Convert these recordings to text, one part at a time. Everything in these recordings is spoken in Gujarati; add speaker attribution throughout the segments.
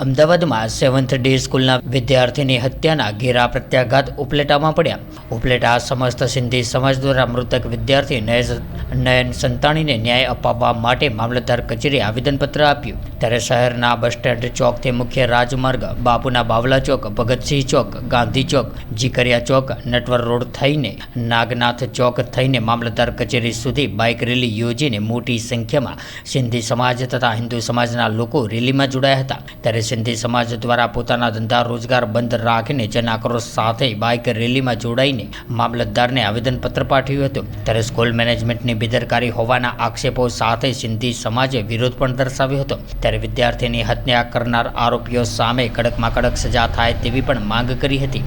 Speaker 1: અમદાવાદમાં સેવન્થ ડે સ્કૂલના વિદ્યાર્થીની હત્યાના ઘેરા પ્રત્યાઘાત ઉપલેટામાં પડ્યા. ઉપલેટા સમસ્ત સિંધી સમાજ દ્વારા મૃતક વિદ્યાર્થી નય- નયન સંતાણીને ન્યાય અપાવવા માટે મામલતદાર કચેરીએ આવેદનપત્ર આપ્યું. ત્યારે શહેરના બસ સ્ટેન્ડ ચોકથી મુખ્ય રાજમાર્ગ બાપુના બાવલા ચોક, ભગતસિંહ ચોક, ગાંધી ચોક, જીકરિયા ચોક, નટવર રોડ થઈને નાગનાથ ચોક થઈને મામલતદાર કચેરી સુધી બાઇક રેલી યોજીને મોટી સંખ્યામાં સિંધી સમાજ તથા હિન્દુ સમાજના લોકો રેલીમાં જોડાયા હતા. ત્યારે સિંધી સમાજ દ્વારા પોતાના ધંધા રોજગાર બંધ રાખીને જન આક્રોશ સાથે બાઇક રેલીમાં જોડાઈને મામલતદારને આવેદનપત્ર પાઠવ્યું હતું. ત્યારે સ્કૂલ મેનેજમેન્ટની બેદરકારી હોવાના આક્ષેપો સાથે સિંધી સમાજે વિરોધ પણ દર્શાવ્યો હતો. ત્યારે વિદ્યાર્થીની હત્યા કરનાર આરોપીઓ સામે કડકમાં કડક સજા થાય તેવી પણ માંગ કરી હતી.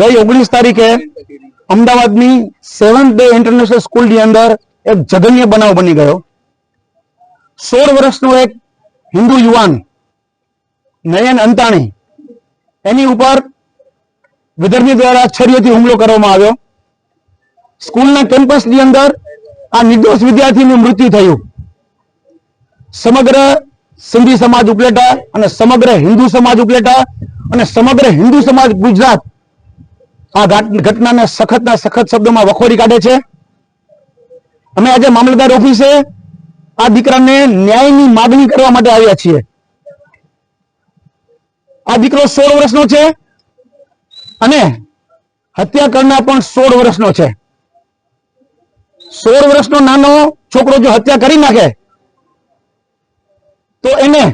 Speaker 2: ગઈ ઓગણીસ તારીખે અમદાવાદની સેવન્થ ડે ઇન્ટરનેશનલ સ્કૂલની અંદર એક જઘન્ય બનાવ બની ગયો. સોળ વર્ષનો એક હિન્દુ યુવાન નયન અંતાણી, એની ઉપર વિદર્ભી દ્વારા છરીઓથી હુમલો કરવામાં આવ્યો. સ્કૂલના કેમ્પસની અંદર આ નિર્દોષ વિદ્યાર્થીનું મૃત્યુ થયું. સમગ્ર સિંધી સમાજ ઉપલેટા અને સમગ્ર હિન્દુ સમાજ ઉપલેટા અને સમગ્ર હિન્દુ સમાજ ગુજરાત આ ઘાટ- ઘટનાને સખતના સખત શબ્દોમાં વખોડી કાઢે છે. અમે આજે મામલતદાર ઓફિસે આ દીકરાને ન્યાયની માગણી કરવા માટે આવ્યા છીએ. આ દીકરો સોળ વર્ષનો છે અને હત્યા કરનાર પણ સોળ વર્ષનો છે. સોળ વર્ષનો નાનો છોકરો જો હત્યા કરી નાખે, તો એને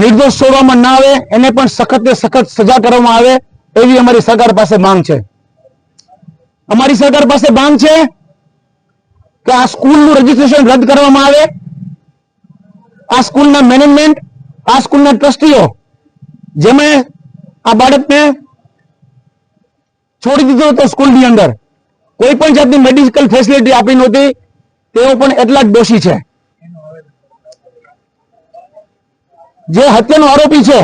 Speaker 2: નિર્દોષ છોડવામાં ના આવે, એને પણ સખત સખત સજા કરવામાં આવે એવી અમારી સરકાર પાસે માંગ છે. અમારી સરકાર પાસે માંગ છે કે આ સ્કૂલનું રજીસ્ટ્રેશન રદ કરવામાં આવે? આ સ્કૂલના મેનેજમેન્ટ આ સ્કૂલના ટ્રસ્ટીઓ, જેમણે આ બાળકને છોડી દીધો હતો સ્કૂલની અંદર, કોઈ પણ જાતની મેડિકલ ફેસિલિટી આપી નહોતી, તેઓ પણ એટલા જ દોષી છે. જે હત્યાનો આરોપી છે,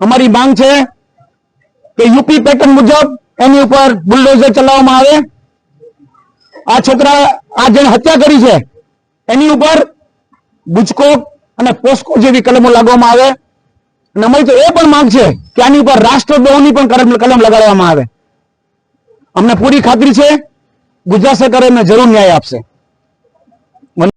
Speaker 2: અમારી માંગ છે કે યુપી પેટર્ન મુજબ એની ઉપર બુલડોઝર ચલાવવામાં આવે આ છોકરા આ જેને હત્યા કરી છે, એની ઉપર બુચકો અને પોસ્કો જેવી કલમો લાગવામાં આવે. અને અમારી તો એ પણ માંગ છે કે આની ઉપર રાષ્ટ્રદ્રોહની પણ કલમ લગાડવામાં આવે. અમને પૂરી ખાતરી છે, ગુજરાત સરકાર એમને જરૂર ન્યાય આપશે.